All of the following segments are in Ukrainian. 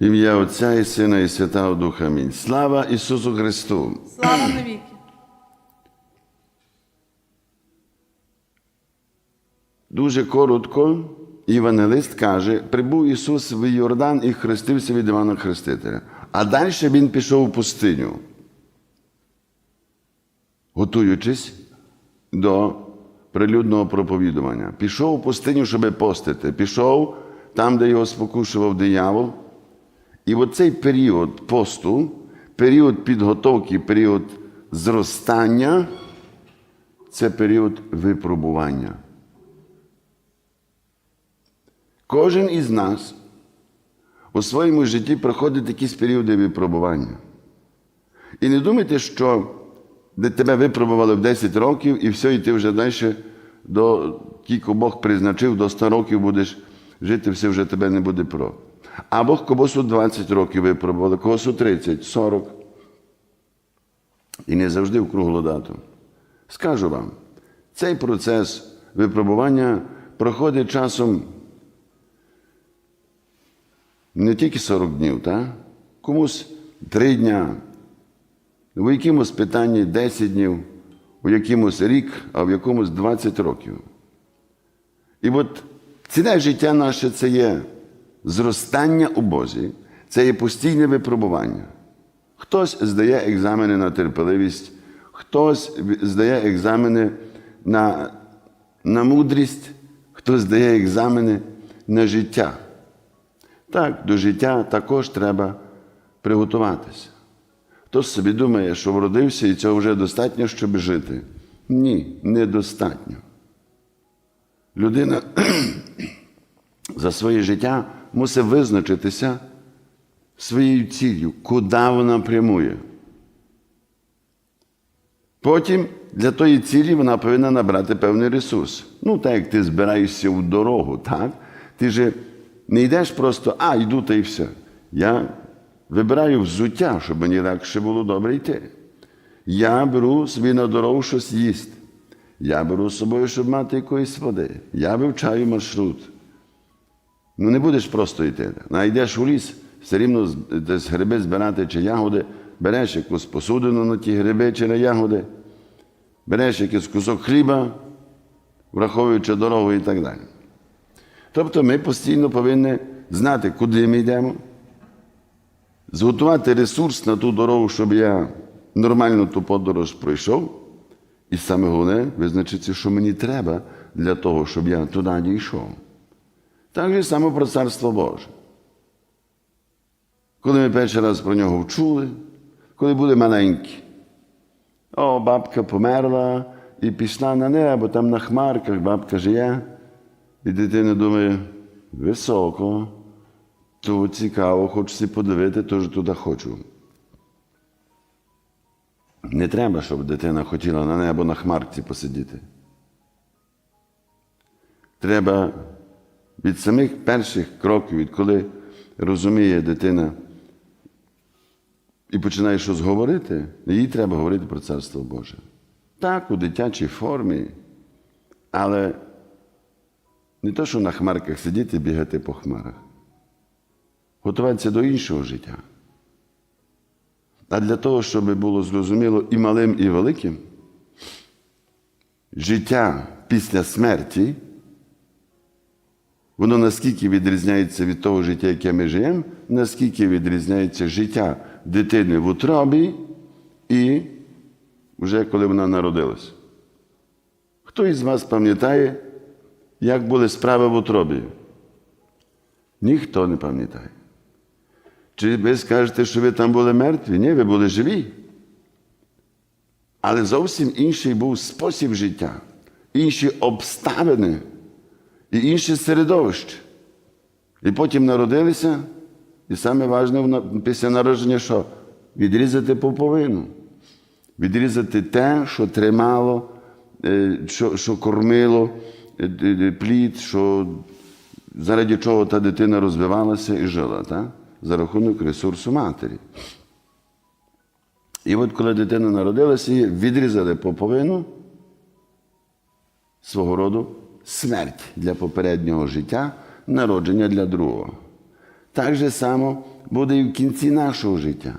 Ім'я Отця і Сина, і Святого Духа. Амінь. Слава Ісусу Христу! Слава навіки! Дуже коротко, Євангелист каже, прибув Ісус в Йордан і хрестився від Івана Хрестителя. А далі Він пішов у пустиню, готуючись до прилюдного проповідування. Пішов у пустиню, щоб постити. Пішов там, де його спокушував диявол. І в цей період посту, період підготовки, період зростання це період випробування. Кожен із нас у своєму житті проходить якісь періоди випробування. І не думайте, що тебе випробували в 10 років, і все, і ти вже далі до тільки Бог призначив, до 100 років будеш жити, все вже тебе не буде про. А Бог когось у 20 років випробували, когось у 30, 40. І не завжди в круглу дату. Скажу вам, цей процес випробування проходить часом не тільки 40 днів, так? комусь 3 дня, у якомусь питанні 10 днів, у якомусь рік, а в якомусь 20 років. І от ціле життя наше це є зростання у Бозі, це є постійне випробування. Хтось здає екзамени на терпеливість, хтось здає екзамени на, на мудрість, хтось здає екзамени на життя. Так, до життя також треба приготуватися. Хтось собі думає, що вродився і цього вже достатньо, щоб жити. Ні, недостатньо. Людина за своє життя мусить визначитися своєю ціллю, куди вона прямує. Потім для тої цілі вона повинна набрати певний ресурс. Ну, так як ти збираєшся в дорогу, так? Ти же не йдеш просто, а, йду та й все. Я вибираю взуття, щоб мені легше було добре йти. Я беру собі на дорогу щось їсти. Я беру з собою, щоб мати якоїсь води. Я вивчаю маршрут. Ну не будеш просто йти. Найдеш у ліс, все рівно з- гриби збирати чи ягоди, береш якусь посудину на ті гриби чи на ягоди, береш якийсь кусок хліба, враховуючи дорогу і так далі. Тобто ми постійно повинні знати, куди ми йдемо, зготувати ресурс на ту дорогу, щоб я нормально ту подорож пройшов. І саме головне визначитися, що мені треба для того, щоб я туди дійшов. Так же само про Царство Боже. Коли ми перший раз про нього вчули, коли були маленькі, о, бабка померла і пішла на небо, там на хмарках бабка живе, і дитина думає, високо, то цікаво, хочеться подивити, тож туди хочу. Не треба, щоб дитина хотіла на небо на хмарці посидіти. Треба від самих перших кроків, відколи розуміє дитина і починає щось говорити, їй треба говорити про Царство Боже. Так, у дитячій формі, але не то, що на хмарках сидіти, бігати по хмарах. Готуватися до іншого життя. А для того, щоб було зрозуміло і малим, і великим, життя після смерті, воно наскільки відрізняється від того життя, яке ми живемо, наскільки відрізняється життя дитини в утробі і вже коли вона народилась. Хто із вас пам'ятає, як були справи в утробі? Ніхто не пам'ятає. Чи ви скажете, що ви там були мертві? Ні, ви були живі. Але зовсім інший був спосіб життя, інші обставини і інше середовище. І потім народилися, і саме важливе після народження що? Відрізати пуповину, відрізати те, що тримало, е, що, що кормило е, е, плід, що заради чого та дитина розвивалася і жила, так? за рахунок ресурсу матері. І от коли дитина народилася, її відрізали поповину свого роду смерть для попереднього життя, народження для другого. Так же само буде і в кінці нашого життя.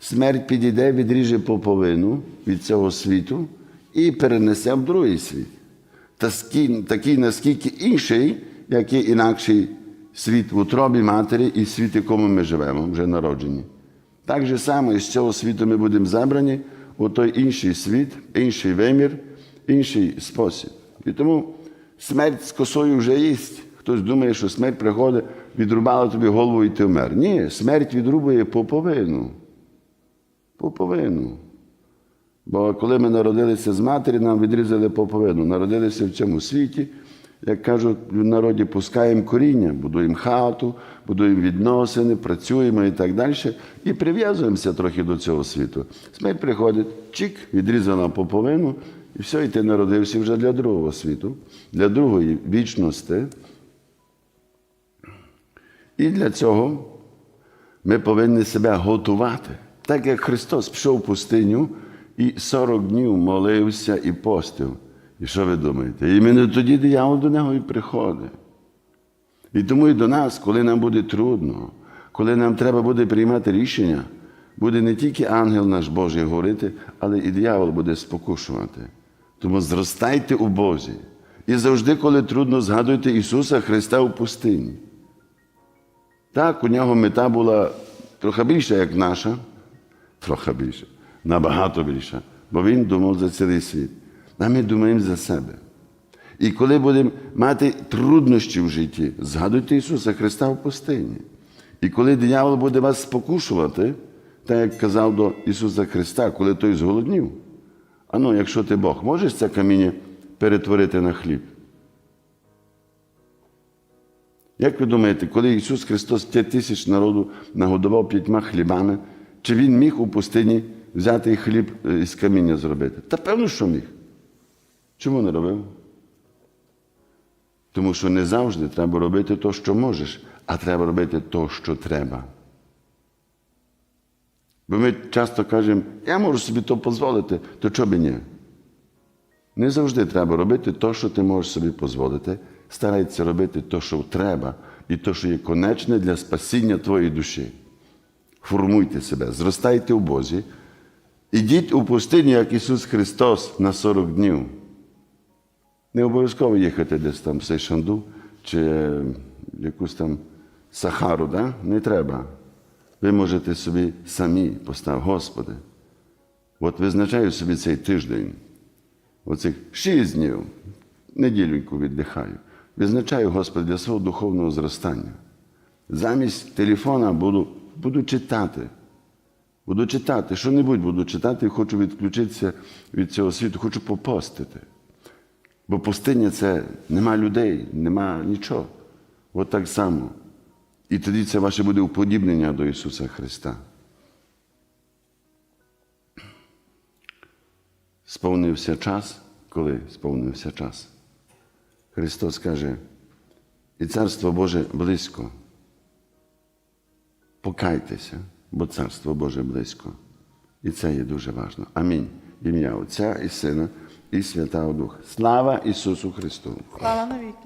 Смерть підійде, відріже поповину від цього світу і перенесе в другий світ. Та такий, наскільки інший, як є інакший світ в утробі матері і світ, в якому ми живемо, вже народжені. Так же само і з цього світу ми будемо забрані у той інший світ, інший вимір, інший спосіб. І тому смерть з косою вже є. Хтось думає, що смерть приходить, відрубала тобі голову і ти вмер. Ні, смерть відрубує поповину. Поповину. Бо коли ми народилися з матері, нам відрізали поповину. Народилися в цьому світі, як кажуть в народі, пускаємо коріння, будуємо хату, будуємо відносини, працюємо і так далі. І прив'язуємося трохи до цього світу. Смерть приходить, чик, відрізала поповину, і все, і ти народився вже для другого світу, для другої вічності. І для цього ми повинні себе готувати. Так як Христос пішов в пустиню і 40 днів молився і постив. І що ви думаєте? Іменно тоді диявол до нього і приходить. І тому і до нас, коли нам буде трудно, коли нам треба буде приймати рішення, буде не тільки ангел наш Божий говорити, але і диявол буде спокушувати. Тому зростайте у Бозі. І завжди, коли трудно, згадуйте Ісуса Христа у пустині. Так, у нього мета була трохи більша, як наша, трохи більша, набагато більша, бо він думав за цілий світ. А ми думаємо за себе. І коли будемо мати труднощі в житті, згадуйте Ісуса Христа в пустині. І коли диявол буде вас спокушувати, так як казав до Ісуса Христа, коли той зголоднів, а ну, якщо ти Бог, можеш це каміння перетворити на хліб? Як ви думаєте, коли Ісус Христос 5 тисяч народу нагодував п'ятьма хлібами, чи Він міг у пустині взяти хліб е, із каміння зробити? Та певно, що міг. Чому не робив? Тому що не завжди треба робити те, що можеш, а треба робити те, що треба. Бо ми часто кажемо, я можу собі то дозволити, то чого би ні? Не завжди треба робити те, що ти можеш собі дозволити. Старайся робити те, що треба, і те, що є конечне для спасіння твоєї душі. Формуйте себе, зростайте у Бозі. Ідіть у пустиню, як Ісус Христос на 40 днів. Не обов'язково їхати десь там в Сейшанду чи якусь там Сахару, да? не треба. Ви можете собі самі поставити, Господи. От визначаю собі цей тиждень, оцих шість днів, неділюньку віддихаю. Визначаю, Господи, для свого духовного зростання. Замість телефона буду, буду читати. Буду читати, що-небудь буду читати хочу відключитися від цього світу, хочу попостити. Бо пустиня це нема людей, нема нічого. От так само. І тоді це ваше буде уподібнення до Ісуса Христа. Сповнився час, коли сповнився час. Христос каже, і Царство Боже близько. Покайтеся, бо Царство Боже близько. І це є дуже важливо. Амінь. Ім'я Отця і Сина, і Святого Духа. Слава Ісусу Христу! Слава навіки.